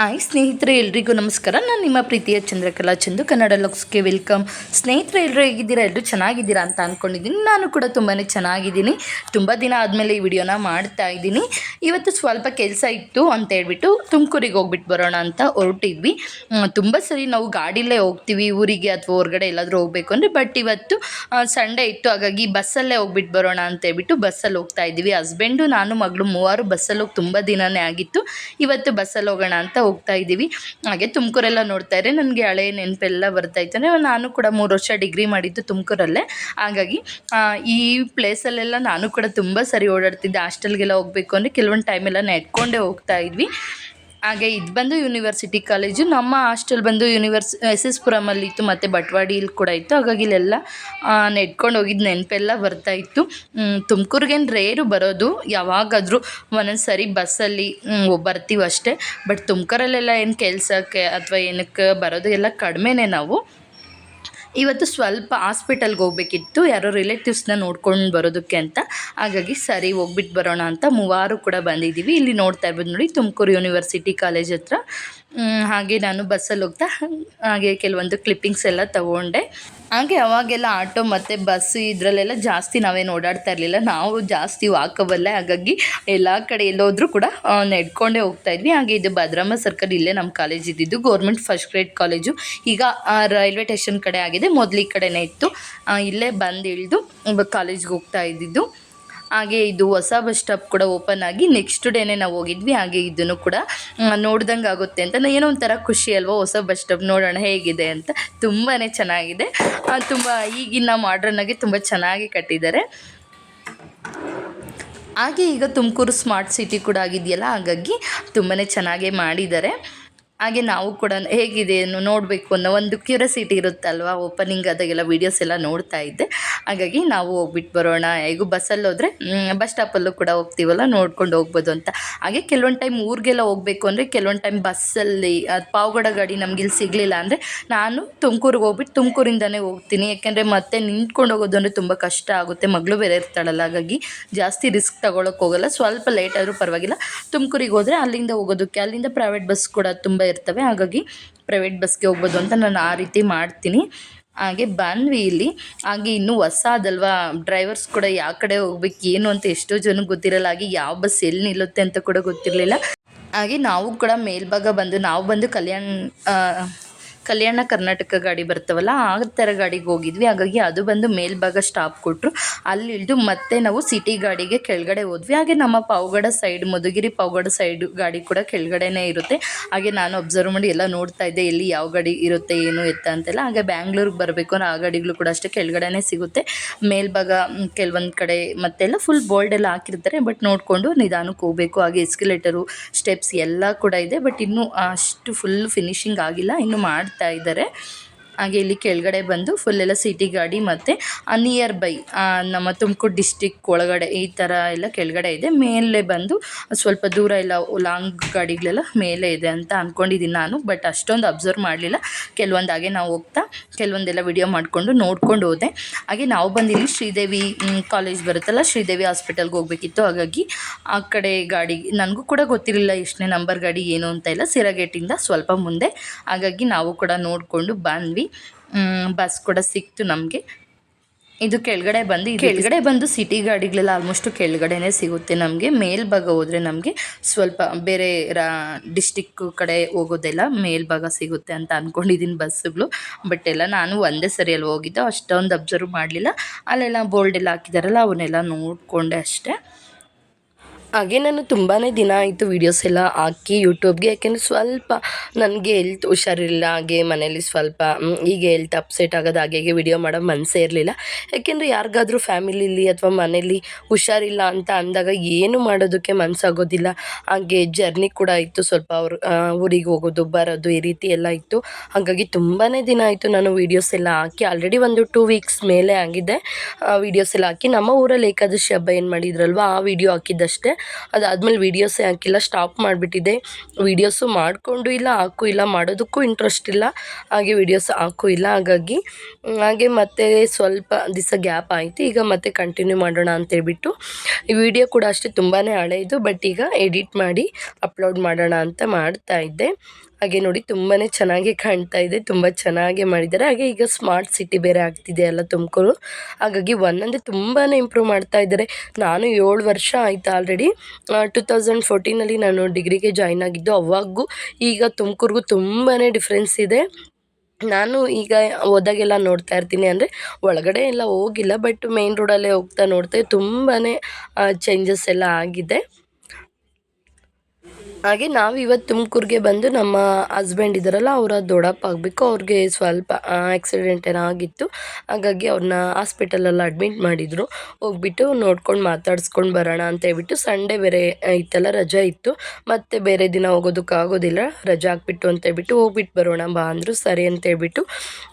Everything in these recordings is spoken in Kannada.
ಹಾಯ್ ಸ್ನೇಹಿತರೆ, ಎಲ್ರಿಗೂ ನಮಸ್ಕಾರ. ನಾನು ನಿಮ್ಮ ಪ್ರೀತಿಯ ಚಂದ್ರಕಲಾ ಚಂದು, ಕನ್ನಡ ಲಕ್ಸ್ಗೆ ವೆಲ್ಕಮ್. ಸ್ನೇಹಿತರೆ ಎಲ್ಲರೂ ಹೇಗಿದ್ದೀರಾ? ಎಲ್ಲರೂ ಚೆನ್ನಾಗಿದ್ದೀರಾ ಅಂತ ಅಂದ್ಕೊಂಡಿದ್ದೀನಿ ನಾನು ಕೂಡ ತುಂಬಾ ಚೆನ್ನಾಗಿದ್ದೀನಿ. ತುಂಬ ದಿನ ಆದಮೇಲೆ ಈ ವಿಡಿಯೋನ ಮಾಡ್ತಾ ಇದ್ದೀನಿ. ಇವತ್ತು ಸ್ವಲ್ಪ ಕೆಲಸ ಇತ್ತು ಅಂತ ಹೇಳ್ಬಿಟ್ಟು ತುಮಕೂರಿಗೆ ಹೋಗ್ಬಿಟ್ಟು ಬರೋಣ ಅಂತ ಹೊರಟಿದ್ವಿ. ತುಂಬ ಸರಿ ನಾವು ಗಾಡಿಲೇ ಹೋಗ್ತೀವಿ. ಊರಿಗೆ ಅಥವಾ ಹೊರಗಡೆ ಎಲ್ಲಾದರೂ ಹೋಗಬೇಕು ಅಂದರೆ. ಬಟ್ ಇವತ್ತು ಸಂಡೇ ಇತ್ತು. ಹಾಗಾಗಿ ಬಸ್ಸಲ್ಲೇ ಹೋಗ್ಬಿಟ್ಟು ಬರೋಣ ಅಂತ ಹೇಳ್ಬಿಟ್ಟು ಬಸ್ಸಲ್ಲಿ ಹೋಗ್ತಾ ಇದ್ದೀವಿ. ಹಸ್ಬೆಂಡು, ನಾನು, ಮಗಳು ಮೂವರು ಬಸ್ಸಲ್ಲಿ ಹೋಗಿ ತುಂಬ ದಿನವೇ ಆಗಿತ್ತು. ಇವತ್ತು ಬಸ್ಸಲ್ಲಿ ಹೋಗೋಣ ಅಂತ ಹೋಗ್ತಾ ಇದ್ದೀವಿ. ಹಾಗೆ ತುಮಕೂರೆಲ್ಲ ನೋಡ್ತಾ ಇದ್ದರೆ ನನಗೆ ಹಳೆ ನೆನಪೆಲ್ಲ ಬರ್ತಾ ಇತ್ತು. ಅಂದರೆ ನಾನು ಕೂಡ ಮೂರು ವರ್ಷ ಡಿಗ್ರಿ ಮಾಡಿದ್ದು ತುಮಕೂರಲ್ಲೇ. ಹಾಗಾಗಿ ಈ ಪ್ಲೇಸಲ್ಲೆಲ್ಲ ನಾನು ಕೂಡ ತುಂಬ ಸರಿ ಓಡಾಡ್ತಿದ್ದೆ. ಹಾಸ್ಟೆಲ್ಗೆಲ್ಲ ಹೋಗಬೇಕು ಅಂದರೆ ಕೆಲವೊಂದು ಟೈಮೆಲ್ಲ ನೆಡ್ಕೊಂಡೇ ಹೋಗ್ತಾ ಇದ್ವಿ. ಹಾಗೆ ಇದು ಬಂದು ಯೂನಿವರ್ಸಿಟಿ ಕಾಲೇಜು ನಮ್ಮ ಹಾಸ್ಟೆಲ್ ಬಂದು ಯೂನಿವರ್ಸ್ ಎಸ್ ಎಸ್ ಪುರಮಲ್ಲಿ ಇತ್ತು ಮತ್ತು ಬಟ್ವಾಡಿಯಲ್ಲಿ ಕೂಡ ಇತ್ತು. ಹಾಗಾಗಿ ಇಲ್ಲೆಲ್ಲ ನೆಡ್ಕೊಂಡು ಹೋಗಿದ್ದು ನೆನಪೆಲ್ಲ ಬರ್ತಾ ಇತ್ತು. ತುಮಕೂರಿಗೇನು ರೇರು ಬರೋದು, ಯಾವಾಗಾದರೂ ಒಂದೊಂದು ಸರಿ ಬಸ್ಸಲ್ಲಿ ಬರ್ತೀವಷ್ಟೇ. ಬಟ್ ತುಮಕೂರಲ್ಲೆಲ್ಲ ಏನು ಕೆಲಸಕ್ಕೆ ಅಥವಾ ಏನಕ್ಕೆ ಬರೋದು ಎಲ್ಲ ಕಡಿಮೆನೇ ನಾವು. ಇವತ್ತು ಸ್ವಲ್ಪ ಹಾಸ್ಪಿಟಲ್ಗೆ ಹೋಗ್ಬೇಕಿತ್ತು. ಯಾರೋ ರಿಲೇಟಿವ್ಸ್ನ ನೋಡ್ಕೊಂಡು ಬರೋದಕ್ಕೆ ಅಂತ. ಹಾಗಾಗಿ ಸರಿ ಹೋಗ್ಬಿಟ್ಟು ಬರೋಣ ಅಂತ ಮೂವಾರು ಕೂಡ ಬಂದಿದ್ದೀವಿ. ಇಲ್ಲಿ ನೋಡ್ತಾ ಇರ್ಬೋದು ನೋಡಿ ತುಮಕೂರು ಯೂನಿವರ್ಸಿಟಿ ಕಾಲೇಜ್ ಹತ್ರ. ಹಾಗೆ ನಾನು ಬಸ್ಸಲ್ಲಿ ಹೋಗ್ತಾ, ಹಾಗೆ ಕೆಲವೊಂದು ಕ್ಲಿಪ್ಪಿಂಗ್ಸ್ ಎಲ್ಲ ತಗೊಂಡೆ. ಹಾಗೆ ಅವಾಗೆಲ್ಲ ಆಟೋ ಮತ್ತು ಬಸ್ ಇದರಲ್ಲೆಲ್ಲ ಜಾಸ್ತಿ ನಾವೇನು ಓಡಾಡ್ತಾ ಇರಲಿಲ್ಲ. ನಾವು ಜಾಸ್ತಿ ವಾಕಬಲ್ಲೇ, ಹಾಗಾಗಿ ಎಲ್ಲ ಕಡೆ ಎಲ್ಲೋದ್ರೂ ಕೂಡ ನಡ್ಕೊಂಡೇ ಹೋಗ್ತಾ ಇದ್ವಿ. ಹಾಗೆ ಇದು ಭದ್ರಮ್ಮ ಸರ್ಕಲ್ ಇಲ್ಲೇ ನಮ್ಮ ಕಾಲೇಜ್ ಇದ್ದಿದ್ದು ಗೌರ್ಮೆಂಟ್ ಫಸ್ಟ್ ಗ್ರೇಡ್ ಕಾಲೇಜು ಈಗ ರೈಲ್ವೆ ಸ್ಟೇಷನ್ ಕಡೆ ಆಗಿದೆ. ಮೊದಲು ಈ ಕಡೆನೇ ಇತ್ತು. ಇಲ್ಲೇ ಬಂದು ಇಳಿದು ಕಾಲೇಜ್ಗೆ ಹೋಗ್ತಾ ಇದ್ದಿದ್ದು. ಹಾಗೆ ಇದು ಹೊಸ ಬಸ್ ಸ್ಟಾಪ್ ಕೂಡ ಓಪನ್ ಆಗಿ ನೆಕ್ಸ್ಟ್ ಡೇನೇ ನಾವು ಹೋಗಿದ್ವಿ. ಹಾಗೆ ಇದನ್ನು ಕೂಡ ನೋಡ್ದಂಗೆ ಆಗುತ್ತೆ ಅಂತ. ನಾನು ಏನೋ ಒಂಥರ ಖುಷಿ ಅಲ್ವಾ ಹೊಸ ಬಸ್ ಸ್ಟಾಪ್ ನೋಡೋಣ ಹೇಗಿದೆ ಅಂತ. ತುಂಬಾ ಚೆನ್ನಾಗಿದೆ. ತುಂಬ ಈಗಿನ ಮಾಡ್ರನ್ನಾಗಿ ತುಂಬ ಚೆನ್ನಾಗಿ ಕಟ್ಟಿದ್ದಾರೆ. ಹಾಗೆ ಈಗ ತುಮಕೂರು ಸ್ಮಾರ್ಟ್ ಸಿಟಿ ಕೂಡ ಆಗಿದೆಯಲ್ಲ, ಹಾಗಾಗಿ ತುಂಬಾ ಚೆನ್ನಾಗೇ ಮಾಡಿದ್ದಾರೆ. ಹಾಗೆ ನಾವು ಕೂಡ ಹೇಗಿದೆ ಏನು ನೋಡಬೇಕು ಅನ್ನೋ ಒಂದು ಕ್ಯೂರಿಯಾಸಿಟಿ ಇರುತ್ತಲ್ವ? ಓಪನಿಂಗ್ ಆದಾಗೆಲ್ಲ ವೀಡಿಯೋಸ್ ಎಲ್ಲ ನೋಡ್ತಾ ಇದ್ದೆ. ಹಾಗಾಗಿ ನಾವು ಹೋಗ್ಬಿಟ್ಟು ಬರೋಣ. ಹೇಗೂ ಬಸ್ಸಲ್ಲಿ ಹೋದರೆ ಬಸ್ ಸ್ಟಾಪಲ್ಲೂ ಕೂಡ ಹೋಗ್ತೀವಲ್ಲ? ನೋಡ್ಕೊಂಡು ಹೋಗ್ಬೋದು ಅಂತ. ಹಾಗೆ ಕೆಲವೊಂದು ಟೈಮ್ ಊರಿಗೆಲ್ಲ ಹೋಗಬೇಕು ಅಂದರೆ ಕೆಲವೊಂದು ಟೈಮ್ ಬಸ್ಸಲ್ಲಿ ಅದು ಪಾವಗಡ ಗಾಡಿ ನಮ್ಗೆ ಇಲ್ಲಿ ಸಿಗಲಿಲ್ಲ ಅಂದರೆ ನಾನು ತುಮಕೂರಿಗೆ ಹೋಗ್ಬಿಟ್ಟು ತುಮಕೂರಿಂದನೇ ಹೋಗ್ತೀನಿ. ಯಾಕೆಂದರೆ ಮತ್ತೆ ನಿಂತ್ಕೊಂಡು ಹೋಗೋದು ಅಂದರೆ ತುಂಬ ಕಷ್ಟ ಆಗುತ್ತೆ. ಮಗಳು ಬೇರೆ ಇರ್ತಾಳಲ್ಲ, ಹಾಗಾಗಿ ಜಾಸ್ತಿ ರಿಸ್ಕ್ ತಗೊಳಕ್ಕೆ ಹೋಗಲ್ಲ. ಸ್ವಲ್ಪ ಲೇಟ್ ಆದರೂ ಪರವಾಗಿಲ್ಲ. ತುಮಕೂರಿಗೆ ಹೋದರೆ ಅಲ್ಲಿಂದ ಹೋಗೋದಕ್ಕೆ, ಅಲ್ಲಿಂದ ಪ್ರೈವೇಟ್ ಬಸ್ ಕೂಡ ತುಂಬ ಇರ್ತವೆ. ಹಾಗಾಗಿ ಪ್ರೈವೇಟ್ ಬಸ್ಗೆ ಹೋಗ್ಬೋದು ಅಂತ ನಾನು ಆ ರೀತಿ ಮಾಡ್ತೀನಿ. ಹಾಗೆ ಬಂದ್ವಿ ಇಲ್ಲಿ ಹಾಗೆ ಇನ್ನೂ ಹೊಸ ಅದಲ್ವಾ ಡ್ರೈವರ್ಸ್ ಕೂಡ ಯಾವ ಕಡೆ ಹೋಗ್ಬೇಕು, ಏನು ಅಂತ ಎಷ್ಟೋ ಜನಕ್ಕೆ ಗೊತ್ತಿರಲ್ಲ. ಹಾಗೆ ಯಾವ ಬಸ್ ಎಲ್ಲಿ ನಿಲ್ಲುತ್ತೆ ಅಂತ ಕೂಡ ಗೊತ್ತಿರಲಿಲ್ಲ. ಹಾಗೆ ನಾವು ಕೂಡ ಮೇಲ್ಭಾಗ ಬಂದು, ನಾವು ಬಂದು ಕಲ್ಯಾಣ ಕಲ್ಯಾಣ ಕರ್ನಾಟಕ ಗಾಡಿ ಬರ್ತಾವಲ್ಲ, ಆ ಥರ ಗಾಡಿಗೆ ಹೋಗಿದ್ವಿ. ಹಾಗಾಗಿ ಅದು ಬಂದು ಮೇಲ್ಭಾಗ ಸ್ಟಾಪ್ ಕೊಟ್ಟರು ಅಲ್ಲಿ ಇಳಿದು ಮತ್ತೆ ನಾವು ಸಿಟಿ ಗಾಡಿಗೆ ಕೆಳಗಡೆ ಹೋದ್ವಿ. ಹಾಗೆ ನಮ್ಮ ಪಾವಗಡ ಸೈಡ್ ಮಧುಗಿರಿ ಪಾವಗಡ ಸೈಡ್ ಗಾಡಿ ಕೂಡ ಕೆಳಗಡೆನೇ ಇರುತ್ತೆ. ಹಾಗೆ ನಾನು ಅಬ್ಸರ್ವ್ ಮಾಡಿ ಎಲ್ಲ ನೋಡ್ತಾ ಇದ್ದೆ, ಎಲ್ಲಿ ಯಾವ ಗಾಡಿ ಇರುತ್ತೆ, ಏನು ಎತ್ತ ಅಂತೆಲ್ಲ. ಹಾಗೆ ಬ್ಯಾಂಗ್ಳೂರಿಗೆ ಬರಬೇಕು ಅಂದ್ರೆ ಆ ಗಾಡಿಗಳು ಕೂಡ ಅಷ್ಟೇ ಕೆಳಗಡೆನೆ ಸಿಗುತ್ತೆ. ಮೇಲ್ಭಾಗ ಕೆಲವೊಂದು ಕಡೆ ಮತ್ತೆಲ್ಲ ಫುಲ್ ಬೋಲ್ಡ್ ಎಲ್ಲ ಹಾಕಿರ್ತಾರೆ. ಬಟ್ ನೋಡಿಕೊಂಡು ನಿಧಾನಕ್ಕೆ ಹೋಗಬೇಕು. ಹಾಗೆ ಎಸ್ಕಲೇಟರು ಸ್ಟೆಪ್ಸ್ ಎಲ್ಲ ಕೂಡ ಇದೆ. ಬಟ್ ಇನ್ನೂ ಅಷ್ಟು ಫುಲ್ ಫಿನಿಶಿಂಗ್ ಆಗಿಲ್ಲ. ಇನ್ನು ಮಾಡ್ತಾ ಇದ್ದಾರೆ. ಹಾಗೆ ಇಲ್ಲಿ ಕೆಳಗಡೆ ಬಂದು ಫುಲ್ ಎಲ್ಲ ಸಿಟಿ ಗಾಡಿ ಮತ್ತು ನಿಯರ್ ಬೈ ನಮ್ಮ ತುಮಕೂರು ಡಿಸ್ಟಿಕ್ ಒಳಗಡೆ ಈ ಥರ ಎಲ್ಲ ಕೆಳಗಡೆ ಇದೆ. ಮೇಲೆ ಬಂದು ಸ್ವಲ್ಪ ದೂರ ಎಲ್ಲ ಲಾಂಗ್ ಗಾಡಿಗಳೆಲ್ಲ ಮೇಲೆ ಇದೆ ಅಂತ ಅಂದ್ಕೊಂಡಿದ್ದೀನಿ ನಾನು ಬಟ್ ಅಷ್ಟೊಂದು ಅಬ್ಸರ್ವ್ ಮಾಡಲಿಲ್ಲ. ಕೆಲವೊಂದು ಹಾಗೆ ನಾವು ಹೋಗ್ತಾ, ಕೆಲವೊಂದೆಲ್ಲ ವಿಡಿಯೋ ಮಾಡಿಕೊಂಡು ನೋಡ್ಕೊಂಡು ಹೋದೆ. ಹಾಗೆ ನಾವು ಬಂದಿಲ್ಲಿ ಶ್ರೀದೇವಿ ಕಾಲೇಜ್ ಬರುತ್ತಲ್ಲ, ಶ್ರೀದೇವಿ ಹಾಸ್ಪಿಟಲ್ಗೆ ಹೋಗಬೇಕಿತ್ತು. ಹಾಗಾಗಿ ಆ ಕಡೆ ಗಾಡಿ, ನನಗೂ ಕೂಡ ಗೊತ್ತಿರಲಿಲ್ಲ ಎಷ್ಟನೇ ನಂಬರ್ ಗಾಡಿ ಏನು ಅಂತ ಇಲ್ಲ ಸಿರಗೇಟಿಂದ ಸ್ವಲ್ಪ ಮುಂದೆ. ಹಾಗಾಗಿ ನಾವು ಕೂಡ ನೋಡಿಕೊಂಡು ಬಂದ್ವಿ. ಬಸ್ ಕೂಡ ಸಿಕ್ತು ನಮಗೆ. ಇದು ಕೆಳಗಡೆ ಬಂದು ಕೆಳಗಡೆ ಬಂದು ಸಿಟಿ ಗಾಡಿಗಳೆಲ್ಲ ಆಲ್ಮೋಸ್ಟ್ ಕೆಳಗಡೆನೇ ಸಿಗುತ್ತೆ ನಮಗೆ. ಮೇಲ್ಭಾಗ ಹೋದರೆ ನಮಗೆ ಸ್ವಲ್ಪ ಬೇರೆ ರಾ ಡಿಸ್ಟಿಕ್ ಕಡೆ ಹೋಗೋದೆಲ್ಲ ಮೇಲ್ಭಾಗ ಸಿಗುತ್ತೆ ಅಂತ ಅಂದ್ಕೊಂಡಿದ್ದೀನಿ ಬಸ್ಸುಗಳು. ಬಟ್ ಎಲ್ಲ ನಾನು ಒಂದೇ ಸರಿಯಲ್ಲಿ ಹೋಗಿದ್ದೆ ಹೋಗಿದ್ದು ಅಷ್ಟೊಂದು ಅಬ್ಸರ್ವ್ ಮಾಡಲಿಲ್ಲ. ಅಲ್ಲೆಲ್ಲ ಬೋಲ್ಡ್ ಎಲ್ಲ ಹಾಕಿದಾರಲ್ಲ ಅವನ್ನೆಲ್ಲ ನೋಡಿಕೊಂಡೆ ಅಷ್ಟೇ. ಹಾಗೆ ನಾನು ತುಂಬಾ ದಿನ ಆಯಿತು ವೀಡಿಯೋಸ್ ಎಲ್ಲ ಹಾಕಿ ಯೂಟ್ಯೂಬ್ಗೆ ಯಾಕೆಂದರೆ ಸ್ವಲ್ಪ ನನಗೆ ಹೆಲ್ತ್ ಹುಷಾರಿಲ್ಲ ಹಾಗೆ ಮನೇಲಿ ಸ್ವಲ್ಪ ಈಗ ಹೆಲ್ತ್ ಅಪ್ಸೆಟ್ ಆಗೋದು ಹಾಗೆ ಹೀಗೆ ವಿಡಿಯೋ ಮಾಡೋ ಮನಸ್ಸೇ ಇರಲಿಲ್ಲ. ಯಾಕೆಂದರೆ ಯಾರಿಗಾದರೂ ಫ್ಯಾಮಿಲಿಲಿ ಅಥವಾ ಮನೇಲಿ ಹುಷಾರಿಲ್ಲ ಅಂತ ಅಂದಾಗ ಏನು ಮಾಡೋದಕ್ಕೆ ಮನಸ್ಸಾಗೋದಿಲ್ಲ ಹಾಗೆ ಜರ್ನಿ ಕೂಡ ಇತ್ತು, ಸ್ವಲ್ಪ ಅವ್ರು ಊರಿಗೆ ಹೋಗೋದು, ಬರೋದು ಈ ರೀತಿ ಎಲ್ಲ ಇತ್ತು. ಹಾಗಾಗಿ ತುಂಬಾ ದಿನ ಆಯಿತು ನಾನು ವೀಡಿಯೋಸ್ ಎಲ್ಲ ಹಾಕಿ ಆಲ್ರೆಡಿ ಒಂದು ಟೂ ವೀಕ್ಸ್ ಮೇಲೆ ಆಗಿದೆ. ವೀಡಿಯೋಸ್ ಎಲ್ಲ ಹಾಕಿ ನಮ್ಮ ಊರಲ್ಲಿ ಏಕಾದಶಿ ಹಬ್ಬ ಏನು ಮಾಡಿದ್ರಲ್ವ, ಆ ವಿಡಿಯೋ ಹಾಕಿದ್ದಷ್ಟೇ. ಅದಾದಮೇಲೆ ವೀಡಿಯೋಸೇ ಹಾಕಿಲ್ಲ ಸ್ಟಾಪ್ ಮಾಡಿಬಿಟ್ಟಿದ್ದೆ ವೀಡಿಯೋಸು ಮಾಡಿಕೊಂಡು ಇಲ್ಲ, ಹಾಕೂ ಇಲ್ಲ, ಮಾಡೋದಕ್ಕೂ ಇಂಟ್ರೆಸ್ಟ್ ಇಲ್ಲ. ಹಾಗೆ ವೀಡಿಯೋಸ್ ಹಾಕೂ ಇಲ್ಲ, ಹಾಗಾಗಿ. ಹಾಗೆ ಮತ್ತೆ ಸ್ವಲ್ಪ ದಿವಸ ಗ್ಯಾಪ್ ಆಯಿತು, ಈಗ ಮತ್ತೆ ಕಂಟಿನ್ಯೂ ಮಾಡೋಣ ಅಂತೇಳ್ಬಿಟ್ಟು ಈ ವಿಡಿಯೋ ಕೂಡ ಅಷ್ಟೇ ತುಂಬಾ ಹಳೆಯದು ಬಟ್ ಈಗ ಎಡಿಟ್ ಮಾಡಿ ಅಪ್ಲೋಡ್ ಮಾಡೋಣ ಅಂತ ಮಾಡ್ತಾ ಇದ್ದೆ. ಹಾಗೆ ನೋಡಿ ತುಂಬಾ ಚೆನ್ನಾಗಿ ಕಾಣ್ತಾ ಇದೆ, ತುಂಬ ಚೆನ್ನಾಗಿ ಮಾಡಿದ್ದಾರೆ. ಹಾಗೆ ಈಗ ಸ್ಮಾರ್ಟ್ ಸಿಟಿ ಬೇರೆ ಆಗ್ತಿದೆ ಎಲ್ಲ ತುಮಕೂರು. ಹಾಗಾಗಿ ಒಂದೊಂದೇ ತುಂಬಾ ಇಂಪ್ರೂವ್ ಮಾಡ್ತಾ ಇದ್ದಾರೆ. ನಾನು ಏಳು ವರ್ಷ ಆಯಿತು ಆಲ್ರೆಡಿ ಟು ತೌಸಂಡ್ ಫೋರ್ಟೀನಲ್ಲಿ ನಾನು ಡಿಗ್ರಿಗೆ ಜಾಯ್ನ್ ಆಗಿದ್ದು ಅವಾಗೂ ಈಗ ತುಮಕೂರಿಗೂ ತುಂಬಾ ಡಿಫ್ರೆನ್ಸ್ ಇದೆ. ನಾನು ಈಗ ಹೋದಾಗೆಲ್ಲ ನೋಡ್ತಾ ಇರ್ತೀನಿ ಅಂದರೆ ಒಳಗಡೆ ಎಲ್ಲ ಹೋಗಿಲ್ಲ ಬಟ್ ಮೇನ್ ರೋಡಲ್ಲೇ ಹೋಗ್ತಾ ನೋಡ್ತಾ ತುಂಬಾ ಚೇಂಜಸ್ ಎಲ್ಲ ಆಗಿದೆ. ಹಾಗೆ ನಾವು ಇವತ್ತು ತುಮಕೂರಿಗೆ ಬಂದು ನಮ್ಮ ಹಸ್ಬೆಂಡ್ ಇದ್ದಾರಲ್ಲ ಅವರ ದೊಡ್ಡಪ್ಪ ಆಗಬೇಕು. ಅವ್ರಿಗೆ ಸ್ವಲ್ಪ ಆಕ್ಸಿಡೆಂಟ್ ಏನಾಗಿತ್ತು ಹಾಗಾಗಿ ಅವ್ರನ್ನ ಹಾಸ್ಪಿಟಲಲ್ಲಿ ಅಡ್ಮಿಟ್ ಮಾಡಿದರು. ಹೋಗ್ಬಿಟ್ಟು ನೋಡ್ಕೊಂಡು ಮಾತಾಡ್ಸ್ಕೊಂಡು ಬರೋಣ ಅಂತ ಹೇಳ್ಬಿಟ್ಟು ಸಂಡೇ ಬೇರೆ ಇತ್ತಲ್ಲ, ರಜಾ ಇತ್ತು. ಮತ್ತು ಬೇರೆ ದಿನ ಹೋಗೋದಕ್ಕಾಗೋದಿಲ್ಲ ರಜಾ ಹಾಕ್ಬಿಟ್ಟು ಅಂತ ಹೇಳ್ಬಿಟ್ಟು ಹೋಗ್ಬಿಟ್ಟು ಬರೋಣ ಬಾ ಅಂದರು. ಸರಿ ಅಂತ ಹೇಳ್ಬಿಟ್ಟು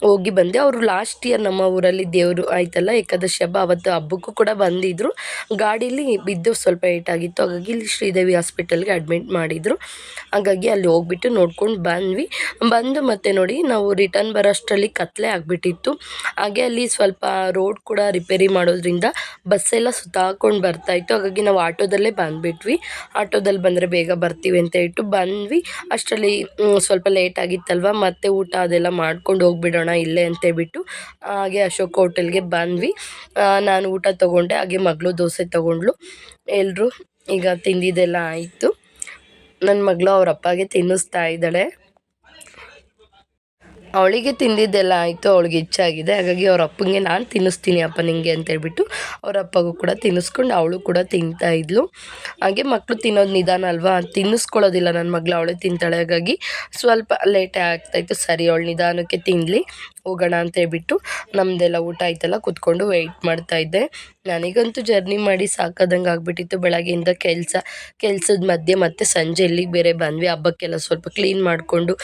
ಹೋಗಿ ಬಂದೆ. ಅವರು ಲಾಸ್ಟ್ ಇಯರ್ ನಮ್ಮ ಊರಲ್ಲಿ ದೇವರು ಆಯ್ತಲ್ಲ, ಏಕಾದಶಿ ಹಬ್ಬ ಅವತ್ತು ಹಬ್ಬಕ್ಕೂ ಕೂಡ ಬಂದಿದ್ದರು ಗಾಡೀಲಿ ಬಿದ್ದು ಸ್ವಲ್ಪ ಏಟಾಗಿತ್ತು ಹಾಗಾಗಿ ಇಲ್ಲಿ ಶ್ರೀದೇವಿ ಹಾಸ್ಪಿಟಲ್ಗೆ ಅಡ್ಮಿಟ್ ಮಾಡಿದ್ರು. ಹಾಗಾಗಿ ಅಲ್ಲಿ ಹೋಗ್ಬಿಟ್ಟು ನೋಡ್ಕೊಂಡು ಬಂದ್ವಿ. ಬಂದು ಮತ್ತೆ ನೋಡಿ ನಾವು ರಿಟರ್ನ್ ಬರೋಷ್ಟರಲ್ಲಿ ಕತ್ತಲೆ ಆಗಿಬಿಟ್ಟಿತ್ತು. ಹಾಗೆ ಅಲ್ಲಿ ಸ್ವಲ್ಪ ರೋಡ್ ಕೂಡ ರಿಪೇರಿ ಮಾಡೋದ್ರಿಂದ ಬಸ್ಸೆಲ್ಲ ಸುತ್ತಾಕೊಂಡು ಬರ್ತಾಯಿತ್ತು ಹಾಗಾಗಿ ನಾವು ಆಟೋದಲ್ಲೇ ಬಂದುಬಿಟ್ವಿ. ಆಟೋದಲ್ಲಿ ಬಂದರೆ ಬೇಗ ಬರ್ತೀವಿ ಅಂತ ಹೇಳ್ಬಿಟ್ಟು ಬಂದ್ವಿ. ಅಷ್ಟರಲ್ಲಿ ಸ್ವಲ್ಪ ಲೇಟ್ ಆಗಿತ್ತಲ್ವ? ಮತ್ತೆ ಊಟ ಅದೆಲ್ಲ ಮಾಡ್ಕೊಂಡು ಹೋಗ್ಬಿಡೋಣ ಇಲ್ಲೇ ಅಂತ ಹೇಳ್ಬಿಟ್ಟು, ಹಾಗೆ ಅಶೋಕ್ ಹೋಟೆಲ್ಗೆ ಬಂದ್ವಿ. ನಾನು ಊಟ ತೊಗೊಂಡೆ. ಹಾಗೆ ಮಗಳು ದೋಸೆ ತೊಗೊಂಡ್ಲು ಎಲ್ಲರೂ ಈಗ ತಿಂದಿದ್ದೆಲ್ಲ ಆಯಿತು. ನನ್ನ ಮಗಳು ಅವ್ರ ಅಪ್ಪಗೆ ತಿನ್ನಿಸ್ತಾ ಇದ್ದಾಳೆ. ಅವಳಿಗೆ ತಿಂದಿದ್ದೆಲ್ಲ ಆಯಿತು, ಅವಳಿಗೆ ಇಚ್ಛಾಗಿದೆ. ಹಾಗಾಗಿ ಅವ್ರ ಅಪ್ಪಂಗೆ ನಾನು ತಿನ್ನಿಸ್ತೀನಿ ಅಪ್ಪ ನಿಂಗೆ ಅಂತ ಹೇಳ್ಬಿಟ್ಟು ಅವ್ರ ಅಪ್ಪಗೂ ಕೂಡ ತಿನ್ನಿಸ್ಕೊಂಡು ಅವಳು ಕೂಡ ತಿಂತಾ ಇದ್ಲು. ಹಾಗೆ ಮಕ್ಕಳು ತಿನ್ನೋದು ನಿಧಾನ ಅಲ್ವಾ? ತಿನ್ನಿಸ್ಕೊಳ್ಳೋದಿಲ್ಲ ನನ್ನ ಮಗಳು, ಅವಳೇ ತಿಂತಾಳೆ. ಹಾಗಾಗಿ ಸ್ವಲ್ಪ ಲೇಟೇ ಆಗ್ತಾಯಿತ್ತು ಸರಿ, ಅವಳು ನಿಧಾನಕ್ಕೆ ತಿನ್ನಲಿ ಹೋಗೋಣ ಅಂತ ಹೇಳ್ಬಿಟ್ಟು ನಮ್ಮದೆಲ್ಲ ಊಟ ಆಯ್ತಲ್ಲ ಕೂತ್ಕೊಂಡು ವೆಯ್ಟ್ ಮಾಡ್ತಾ ಇದ್ದೆ. ನನಗಂತೂ ಜರ್ನಿ ಮಾಡಿ ಸಾಕಾದಂಗೆ ಆಗಿಬಿಟ್ಟಿತ್ತು. ಬೆಳಗ್ಗೆಯಿಂದ ಕೆಲಸ, ಕೆಲಸದ ಮಧ್ಯೆ ಮತ್ತೆ ಸಂಜೆ ಇಲ್ಲಿಗೆ ಬೇರೆ ಬಂದ್ವಿ. ಹಬ್ಬಕ್ಕೆಲ್ಲ ಸ್ವಲ್ಪ ಕ್ಲೀನ್ ಮಾಡಿಕೊಂಡು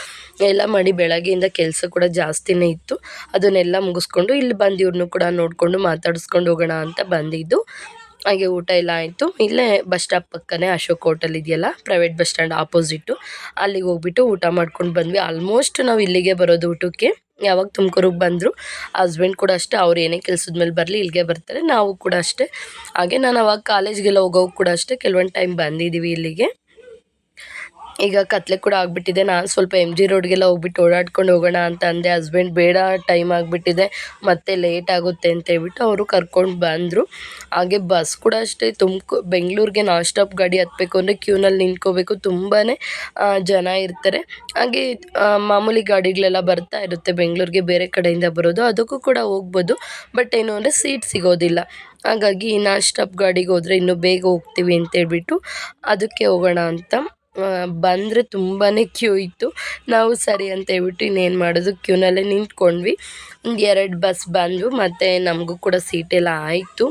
ಎಲ್ಲ ಮಾಡಿ ಬೆಳಗ್ಗೆಯಿಂದ ಕೆಲಸ ಕೂಡ ಜಾಸ್ತಿನೇ ಇತ್ತು. ಅದನ್ನೆಲ್ಲ ಮುಗಿಸ್ಕೊಂಡು ಇಲ್ಲಿ ಬಂದು ಇವ್ರನ್ನೂ ಕೂಡ ನೋಡಿಕೊಂಡು ಮಾತಾಡಿಸ್ಕೊಂಡು ಹೋಗೋಣ ಅಂತ ಬಂದಿದ್ದು. ಹಾಗೆ ಊಟ ಎಲ್ಲ ಆಯಿತು. ಇಲ್ಲೇ ಬಸ್ ಸ್ಟಾಪ್ ಪಕ್ಕನೇ ಅಶೋಕ್ ಹೋಟೆಲ್ ಇದೆಯಲ್ಲ ಪ್ರೈವೇಟ್ ಬಸ್ ಸ್ಟ್ಯಾಂಡ್ ಆಪೋಸಿಟ್ಟು ಅಲ್ಲಿಗೆ ಹೋಗ್ಬಿಟ್ಟು ಊಟ ಮಾಡ್ಕೊಂಡು ಬಂದ್ವಿ. ಆಲ್ಮೋಸ್ಟ್ ನಾವು ಇಲ್ಲಿಗೆ ಬರೋದು ಊಟಕ್ಕೆ. ಯಾವಾಗ ತುಮಕೂರಿಗೆ ಬಂದರು ಹಸ್ಬೆಂಡ್ ಕೂಡ ಅಷ್ಟೇ, ಅವ್ರು ಏನೇ ಕೆಲಸದ ಮೇಲೆ ಬರಲಿ ಇಲ್ಲಿಗೆ ಬರ್ತಾರೆ, ನಾವು ಕೂಡ ಅಷ್ಟೇ. ಹಾಗೆ ನಾನು ಅವಾಗ ಕಾಲೇಜ್ಗೆಲ್ಲ ಹೋಗೋವು ಕೂಡ ಅಷ್ಟೇ, ಕೆಲವೊಂದು ಟೈಮ್ ಬಂದಿದ್ದೀವಿ ಇಲ್ಲಿಗೆ. ಈಗ ಕತ್ಲೆ ಕೂಡ ಆಗಿಬಿಟ್ಟಿದೆ. ನಾನು ಸ್ವಲ್ಪ ಎಂ ಜಿ ರೋಡ್ಗೆಲ್ಲ ಹೋಗ್ಬಿಟ್ಟು ಓಡಾಡ್ಕೊಂಡು ಹೋಗೋಣ ಅಂತ ಅಂದೆ. ಹಸ್ಬೆಂಡ್ ಬೇಡ ಟೈಮ್ ಆಗಿಬಿಟ್ಟಿದೆ. ಮತ್ತೆ ಲೇಟ್ ಆಗುತ್ತೆ ಅಂತ ಹೇಳ್ಬಿಟ್ಟು ಅವರು ಕರ್ಕೊಂಡು ಬಂದರು. ಹಾಗೆ ಬಸ್ ಕೂಡ ಅಷ್ಟೇ. ತುಮಕು, ಬೆಂಗಳೂರಿಗೆ ನಾನ್ ಸ್ಟಾಪ್ ಗಾಡಿ ಹತ್ತಬೇಕು ಅಂದರೆ ಕ್ಯೂನಲ್ಲಿ ನಿಂತ್ಕೋಬೇಕು. ತುಂಬಾ ಜನ ಇರ್ತಾರೆ. ಹಾಗೆ ಮಾಮೂಲಿ ಗಾಡಿಗಳೆಲ್ಲ ಬರ್ತಾ ಇರುತ್ತೆ. ಬೆಂಗಳೂರಿಗೆ ಬೇರೆ ಕಡೆಯಿಂದ ಬರೋದು. ಅದಕ್ಕೂ ಕೂಡ ಹೋಗ್ಬೋದು. ಬಟ್ ಏನು ಅಂದರೆ ಸೀಟ್ ಸಿಗೋದಿಲ್ಲ. ಹಾಗಾಗಿ ನಾನ್ ಸ್ಟಾಪ್ ಗಾಡಿಗೆ ಹೋದರೆ ಇನ್ನೂ ಬೇಗ ಹೋಗ್ತೀವಿ ಅಂತೇಳ್ಬಿಟ್ಟು ಅದಕ್ಕೆ ಹೋಗೋಣ ಅಂತ. ಬಂದರೆ ತುಂಬಾ ಕ್ಯೂ ಇತ್ತು. ನಾವು ಸರಿ ಅಂತ ಹೇಳ್ಬಿಟ್ಟು ಇನ್ನೇನು ಮಾಡೋದು? ಕ್ಯೂನಲ್ಲೇ ನಿಂತ್ಕೊಂಡ್ವಿ. ಒಂದು ಎರಡು ಬಸ್ ಬಂದವು, ಮತ್ತು ನಮಗೂ ಕೂಡ ಸೀಟೆಲ್ಲ ಆಯಿತು.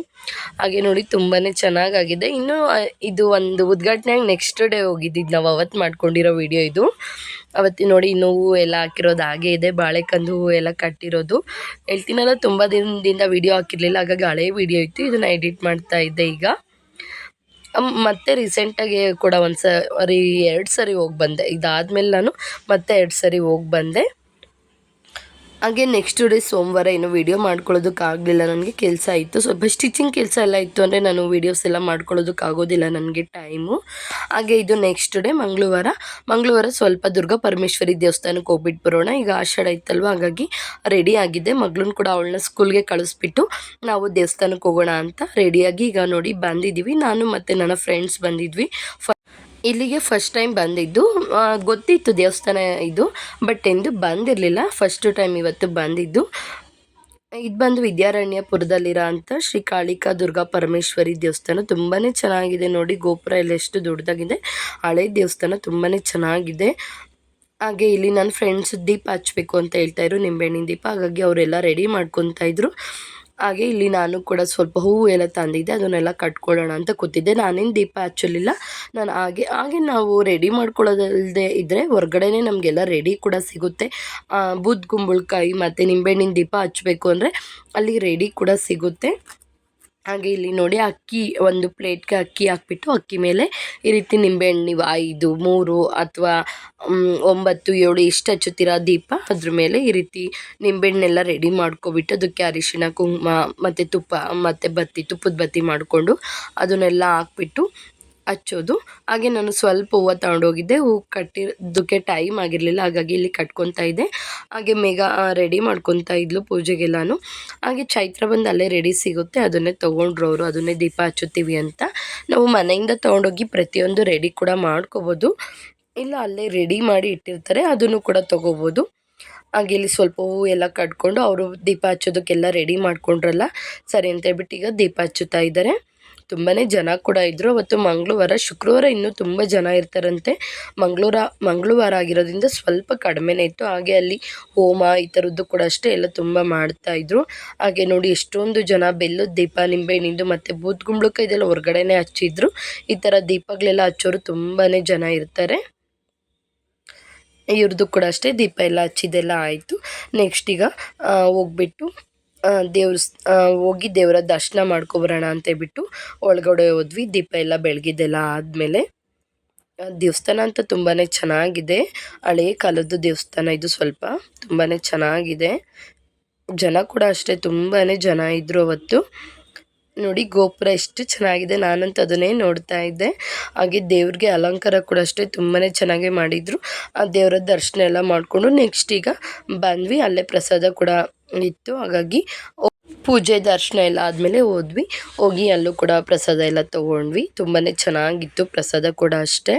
ಹಾಗೆ ನೋಡಿ ತುಂಬಾ ಚೆನ್ನಾಗಾಗಿದೆ. ಇನ್ನು ಇದು ಒಂದು ಉದ್ಘಾಟನೆಯಾಗಿ ನೆಕ್ಸ್ಟ್ ಡೇ ಹೋಗಿದ್ದಿದ್ದು ನಾವು ಅವತ್ತು ಮಾಡ್ಕೊಂಡಿರೋ ವಿಡಿಯೋ ಇದು. ಅವತ್ತಿನ ನೋಡಿ ಇನ್ನೂ ಹೂವು ಎಲ್ಲ ಹಾಕಿರೋದು ಹಾಗೆ ಇದೆ, ಬಾಳೆಕಂದು ಹೂವು ಎಲ್ಲ ಕಟ್ಟಿರೋದು. ಹೇಳ್ತೀನಲ್ಲ, ತುಂಬ ದಿನದಿಂದ ವಿಡಿಯೋ ಹಾಕಿರಲಿಲ್ಲ, ಹಾಗಾಗಿ ಹಳೆ ವಿಡಿಯೋ ಇತ್ತು. ಇದನ್ನು ಎಡಿಟ್ ಮಾಡ್ತಾ ಇದ್ದೆ ಈಗ. ಮತ್ತೆ ರೀಸೆಂಟಾಗಿ ಕೂಡ ಒಂದು ಸರಿ ಎರಡು ಸರಿ ಹೋಗಿ ಬಂದೆ. ಇದಾದ್ಮೇಲೆ ನಾನು ಮತ್ತೆ ಎರಡು ಸರಿ ಹೋಗಿ ಬಂದೆ. ಹಾಗೆ ನೆಕ್ಸ್ಟ್ ಡೇ ಸೋಮವಾರ ಏನು ವೀಡಿಯೋ ಮಾಡ್ಕೊಳ್ಳೋದಕ್ಕಾಗಲಿಲ್ಲ, ನನಗೆ ಕೆಲಸ ಇತ್ತು ಸ್ವಲ್ಪ ಸ್ಟಿಚಿಂಗ್ ಕೆಲಸ ಎಲ್ಲ ಇತ್ತು ಅಂದರೆ ನಾನು ವೀಡಿಯೋಸ್ ಎಲ್ಲ ಮಾಡ್ಕೊಳ್ಳೋದಕ್ಕಾಗೋದಿಲ್ಲ ನನಗೆ ಟೈಮು ಹಾಗೆ ಇದು ನೆಕ್ಸ್ಟ್ ಡೇ ಮಂಗಳವಾರ. ಮಂಗಳವಾರ ಸ್ವಲ್ಪ ದುರ್ಗಾ ಪರಮೇಶ್ವರಿ ದೇವಸ್ಥಾನಕ್ಕೆ ಹೋಗ್ಬಿಟ್ಟು ಬರೋಣ. ಈಗ ಆಷಾಢ ಇತ್ತಲ್ವ ಹಾಗಾಗಿ ರೆಡಿ ಆಗಿದ್ದೆ ಮಗಳನ್ನ ಕೂಡ ಅವಳನ್ನ ಸ್ಕೂಲ್ಗೆ ಕಳಿಸ್ಬಿಟ್ಟು ನಾವು ದೇವಸ್ಥಾನಕ್ಕೆ ಹೋಗೋಣ ಅಂತ ರೆಡಿಯಾಗಿ ಈಗ ನೋಡಿ ಬಂದಿದ್ದೀವಿ. ನಾನು ಮತ್ತು ನನ್ನ ಫ್ರೆಂಡ್ಸ್ ಬಂದಿದ್ವಿ. ಇಲ್ಲಿಗೆ ಫಸ್ಟ್ ಟೈಮ್ ಬಂದಿದ್ದು ಗೊತ್ತಿತ್ತು ದೇವಸ್ಥಾನ ಇದು ಬಟ್ ಎಂದು ಬಂದಿರಲಿಲ್ಲ. ಫಸ್ಟ್ ಟೈಮ್ ಇವತ್ತು ಬಂದಿದ್ದು. ಇದು ಬಂದು ವಿದ್ಯಾರಣ್ಯಪುರದಲ್ಲಿರೋ ಅಂಥ ಶ್ರೀ ಕಾಳಿಕಾ ದುರ್ಗಾ ಪರಮೇಶ್ವರಿ ದೇವಸ್ಥಾನ ತುಂಬಾ ಚೆನ್ನಾಗಿದೆ ನೋಡಿ. ಗೋಪುರ ಎಲ್ಲ ಎಷ್ಟು ದೊಡ್ಡದಾಗಿದೆ. ಹಳೆ ದೇವಸ್ಥಾನ ತುಂಬಾ ಚೆನ್ನಾಗಿದೆ. ಹಾಗೆ ಇಲ್ಲಿ ನನ್ನ ಫ್ರೆಂಡ್ಸ್ ದೀಪ ಹಚ್ಚಬೇಕು ಅಂತ ಹೇಳ್ತಾಯಿದ್ರು ನಿಂಬೆಹಣ್ಣಿನ ದೀಪ. ಹಾಗಾಗಿ ಅವರೆಲ್ಲ ರೆಡಿ ಮಾಡ್ಕೊತಾ ಇದ್ರು. ಹಾಗೆ ಇಲ್ಲಿ ನಾನು ಕೂಡ ಸ್ವಲ್ಪ ಹೂವು ಎಲ್ಲ ತಂದಿದ್ದೆ, ಅದನ್ನೆಲ್ಲ ಕಟ್ಕೊಳ್ಳೋಣ ಅಂತ ಕೂತಿದ್ದೆ. ನಾನೇನು ದೀಪ ಹಚ್ಚಲಿಲ್ಲ ನಾನು ಹಾಗೆ ಹಾಗೆ ನಾವು ರೆಡಿ ಮಾಡ್ಕೊಳ್ಳೋದಲ್ಲದೆ ಇದ್ದರೆ ಹೊರ್ಗಡೆನೇ ನಮಗೆಲ್ಲ ರೆಡಿ ಕೂಡ ಸಿಗುತ್ತೆ. ಬೂದ್, ಕುಂಬಳಕಾಯಿ ಮತ್ತು ನಿಂಬೆಹಣ್ಣಿನ ದೀಪ ಹಚ್ಚಬೇಕು ಅಂದರೆ ಅಲ್ಲಿ ರೆಡಿ ಕೂಡ ಸಿಗುತ್ತೆ. ಹಾಗೆ ಇಲ್ಲಿ ನೋಡಿ ಅಕ್ಕಿ, ಒಂದು ಪ್ಲೇಟ್ಗೆ ಅಕ್ಕಿ ಹಾಕ್ಬಿಟ್ಟು ಅಕ್ಕಿ ಮೇಲೆ ಈ ರೀತಿ ನಿಂಬೆಹಣ್ಣು ಐದು, ಮೂರು ಅಥವಾ ಒಂಬತ್ತು, ಏಳು ಇಷ್ಟು ಹಚ್ಚುತ್ತೀರ ದೀಪ ಅದ್ರ ಮೇಲೆ ಈ ರೀತಿ ನಿಂಬೆಹಣ್ಣೆಲ್ಲ ರೆಡಿ ಮಾಡ್ಕೊಬಿಟ್ಟು ಅದಕ್ಕೆ ಅರಿಶಿನ ಕುಂಕುಮ ಮತ್ತು ತುಪ್ಪ ಮತ್ತು ಬತ್ತಿ, ತುಪ್ಪದ ಬತ್ತಿ ಮಾಡಿಕೊಂಡು ಅದನ್ನೆಲ್ಲ ಹಾಕ್ಬಿಟ್ಟು ಹಚ್ಚೋದು. ಹಾಗೆ ನಾನು ಸ್ವಲ್ಪ ಹೂವು ತಗೊಂಡೋಗಿದ್ದೆ. ಹೂವು ಕಟ್ಟಿದ್ದಕ್ಕೆ ಟೈಮ್ ಆಗಿರಲಿಲ್ಲ. ಹಾಗಾಗಿ ಇಲ್ಲಿ ಕಟ್ಕೊತಾ ಇದ್ದೆ. ಹಾಗೆ ಮೇಘ ರೆಡಿ ಮಾಡ್ಕೊತಾ ಇದ್ಲು ಪೂಜೆಗೆಲ್ಲಾನು ಹಾಗೆ ಚೈತ್ರ ಬಂದು ಅಲ್ಲೇ ರೆಡಿ ಸಿಗುತ್ತೆ. ಅದನ್ನೇ ತೊಗೊಂಡ್ರು ಅವರು ಅದನ್ನೇ ದೀಪ ಹಚ್ಚುತ್ತೀವಿ ಅಂತ. ನಾವು ಮನೆಯಿಂದ ತೊಗೊಂಡೋಗಿ ಪ್ರತಿಯೊಂದು ರೆಡಿ ಕೂಡ ಮಾಡ್ಕೋಬೋದು. ಇಲ್ಲ, ಅಲ್ಲೇ ರೆಡಿ ಮಾಡಿ ಇಟ್ಟಿರ್ತಾರೆ. ಅದನ್ನು ಕೂಡ ತೊಗೋಬೋದು. ಹಾಗೆ ಇಲ್ಲಿ ಸ್ವಲ್ಪ ಹೂವು ಎಲ್ಲ ಕಟ್ಕೊಂಡು ಅವರು ದೀಪ ಹಚ್ಚೋದಕ್ಕೆಲ್ಲ ರೆಡಿ ಮಾಡ್ಕೊಂಡ್ರಲ್ಲ. ಸರಿ ಅಂತ ಹೇಳ್ಬಿಟ್ಟು ಈಗ ದೀಪ ಹಚ್ಚುತ್ತಾ ಇದ್ದಾರೆ. ತುಂಬಾ ಜನ ಕೂಡ ಇದ್ದರು ಅವತ್ತು ಮಂಗಳವಾರ, ಶುಕ್ರವಾರ ಇನ್ನೂ ತುಂಬ ಜನ ಇರ್ತಾರಂತೆ. ಮಂಗಳೂರ, ಮಂಗಳವಾರ ಆಗಿರೋದ್ರಿಂದ ಸ್ವಲ್ಪ ಕಡಿಮೆನೇ ಇತ್ತು. ಹಾಗೆ ಅಲ್ಲಿ ಹೋಮ ಈ ಥರದ್ದು ಕೂಡ ಅಷ್ಟೇ ಎಲ್ಲ ತುಂಬ ಮಾಡ್ತಾಯಿದ್ರು ಹಾಗೆ ನೋಡಿ ಎಷ್ಟೊಂದು ಜನ ಬೆಲ್ಲದ ದೀಪ ನಿಂಬೆಹಣ್ಣಿಂದು ಮತ್ತು ಬೂತ್ ಗುಂಬಳಕಾಯಿ ಇದೆಲ್ಲ ಹೊರ್ಗಡೆನೇ ಹಚ್ಚಿದ್ರು. ಈ ಥರ ದೀಪಗಳೆಲ್ಲ ಹಚ್ಚೋರು ತುಂಬಾ ಜನ ಇರ್ತಾರೆ. ಇವ್ರದ್ದು ಕೂಡ ಅಷ್ಟೇ ದೀಪ ಎಲ್ಲ ಹಚ್ಚಿದ್ದೆಲ್ಲ ಆಯಿತು. ನೆಕ್ಸ್ಟ್ ಈಗ ಹೋಗ್ಬಿಟ್ಟು ದೇವ್ರ ಹೋಗಿ ದೇವರ ದರ್ಶನ ಮಾಡ್ಕೊಬರೋಣ ಅಂತೇಳ್ಬಿಟ್ಟು ಒಳಗಡೆ ಹೋದ್ವಿ. ದೀಪ ಎಲ್ಲ ಬೆಳಗಿದ್ದೆಲ್ಲ ಆದಮೇಲೆ ದೇವಸ್ಥಾನ ಅಂತ ತುಂಬಾ ಚೆನ್ನಾಗಿದೆ. ಹಳೇ ಕಾಲದ್ದು ದೇವಸ್ಥಾನ ಇದು ಸ್ವಲ್ಪ ತುಂಬಾ ಚೆನ್ನಾಗಿದೆ. ಜನ ಕೂಡ ಅಷ್ಟೇ ತುಂಬಾ ಜನ ಇದ್ದರು ಅವತ್ತು. ನೋಡಿ, ಗೋಪುರ ಎಷ್ಟು ಚೆನ್ನಾಗಿದೆ. ನಾನಂತ ಅದನ್ನೇ ನೋಡ್ತಾ ಇದ್ದೆ. ಹಾಗೆ ದೇವ್ರಿಗೆ ಅಲಂಕಾರ ಕೂಡ ಅಷ್ಟೇ ತುಂಬಾ ಚೆನ್ನಾಗಿ ಮಾಡಿದರು. ಆ, ದೇವರ ದರ್ಶನ ಎಲ್ಲ ಮಾಡಿಕೊಂಡು ನೆಕ್ಸ್ಟ್ ಈಗ ಬಂದ್ವಿ. ಅಲ್ಲೇ ಪ್ರಸಾದ ಕೂಡ ಇತ್ತು. ಹಾಗಾಗಿ ಪೂಜೆ ದರ್ಶನ ಎಲ್ಲ ಆದಮೇಲೆ ಹೋದ್ವಿ. ಹೋಗಿ ಅಲ್ಲೂ ಕೂಡ ಪ್ರಸಾದ ಎಲ್ಲ ತೊಗೊಂಡ್ವಿ. ತುಂಬಾ ಚೆನ್ನಾಗಿತ್ತು ಪ್ರಸಾದ ಕೂಡ ಅಷ್ಟೇ.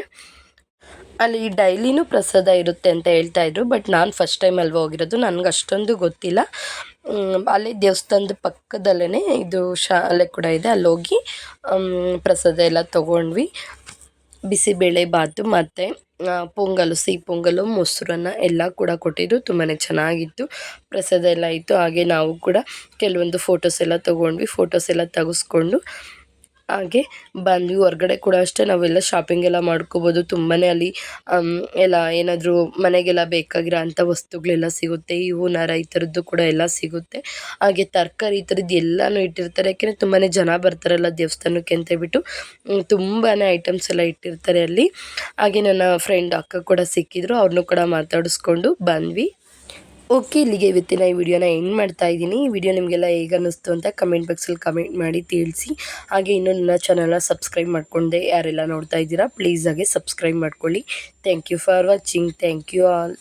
ಅಲ್ಲಿ ಡೈಲಿನೂ ಪ್ರಸಾದ ಇರುತ್ತೆ ಅಂತ ಹೇಳ್ತಾ ಇದ್ರು. ಬಟ್ ನಾನು ಫಸ್ಟ್ ಟೈಮ್ ಅಲ್ವಾ ಹೋಗಿರೋದು. ನನಗೆ ಅಷ್ಟೊಂದು ಗೊತ್ತಿಲ್ಲ. ಅಲ್ಲಿ ದೇವಸ್ಥಾನದ ಪಕ್ಕದಲ್ಲೇ ಇದು ಶಾಲೆ ಕೂಡ ಇದೆ. ಅಲ್ಲಿ ಹೋಗಿ ಪ್ರಸಾದ ಎಲ್ಲ ತೊಗೊಂಡ್ವಿ. ಬಿಸಿಬೇಳೆ ಬಾತು ಮತ್ತು ಪೊಂಗಲು, ಸಿಹಿ ಪೊಂಗಲು, ಮೊಸರನ್ನ ಎಲ್ಲ ಕೂಡ ಕೊಟ್ಟಿದ್ದು ತುಂಬಾ ಚೆನ್ನಾಗಿತ್ತು. ಪ್ರಸಾದ ಎಲ್ಲ ಇತ್ತು. ಹಾಗೆ ನಾವು ಕೂಡ ಕೆಲವೊಂದು ಫೋಟೋಸ್ ಎಲ್ಲ ತೊಗೊಂಡ್ವಿ. ಫೋಟೋಸ್ ಎಲ್ಲ ತೆಗೆಸ್ಕೊಂಡು ಹಾಗೆ ಬಂದ್ವಿ ಹೊರ್ಗಡೆ ಕೂಡ ಅಷ್ಟೇ ನಾವೆಲ್ಲ ಶಾಪಿಂಗ್ ಎಲ್ಲ ಮಾಡ್ಕೋಬೋದು. ತುಂಬಾ ಅಲ್ಲಿ ಎಲ್ಲ ಏನಾದರೂ ಮನೆಗೆಲ್ಲ ಬೇಕಾಗಿರೋ ಅಂಥ ವಸ್ತುಗಳೆಲ್ಲ ಸಿಗುತ್ತೆ. ಈ ಹೂನಾರ ಈ ಥರದ್ದು ಕೂಡ ಎಲ್ಲ ಸಿಗುತ್ತೆ. ಹಾಗೆ ತರಕಾರಿ ಈ ಥರದ್ದು ಎಲ್ಲನೂ ಇಟ್ಟಿರ್ತಾರೆ. ಯಾಕೆಂದರೆ ತುಂಬಾ ಜನ ಬರ್ತಾರಲ್ಲ ದೇವಸ್ಥಾನಕ್ಕೆ ಅಂತ ಹೇಳ್ಬಿಟ್ಟು ತುಂಬಾ ಐಟಮ್ಸ್ ಎಲ್ಲ ಇಟ್ಟಿರ್ತಾರೆ ಅಲ್ಲಿ. ಹಾಗೆ ನನ್ನ ಫ್ರೆಂಡ್ ಅಕ್ಕ ಕೂಡ ಸಿಕ್ಕಿದ್ರು. ಅವ್ರನ್ನೂ ಕೂಡ ಮಾತಾಡಿಸ್ಕೊಂಡು ಬಂದ್ವಿ. ಓಕೆ, ಇಲ್ಲಿಗೆ ಇವತ್ತಿನ ಈ ವಿಡಿಯೋನ ಎಂಡ್ ಮಾಡ್ತಾ ಇದ್ದೀನಿ. ಈ ವಿಡಿಯೋ ನಿಮಗೆಲ್ಲ ಹೇಗೆ ಅನ್ನಿಸ್ತು ಅಂತ ಕಮೆಂಟ್ ಬಾಕ್ಸಲ್ಲಿ ಕಮೆಂಟ್ ಮಾಡಿ ತಿಳಿಸಿ. ಹಾಗೆ ಇನ್ನೂ ನನ್ನ ಚಾನಲ್ನ ಸಬ್ಸ್ಕ್ರೈಬ್ ಮಾಡಿಕೊಂಡೆ ಯಾರೆಲ್ಲ ನೋಡ್ತಾ ಇದ್ದೀರಾ ಪ್ಲೀಸ್ ಹಾಗೆ ಸಬ್ಸ್ಕ್ರೈಬ್ ಮಾಡ್ಕೊಳ್ಳಿ. Thank you for watching thank you all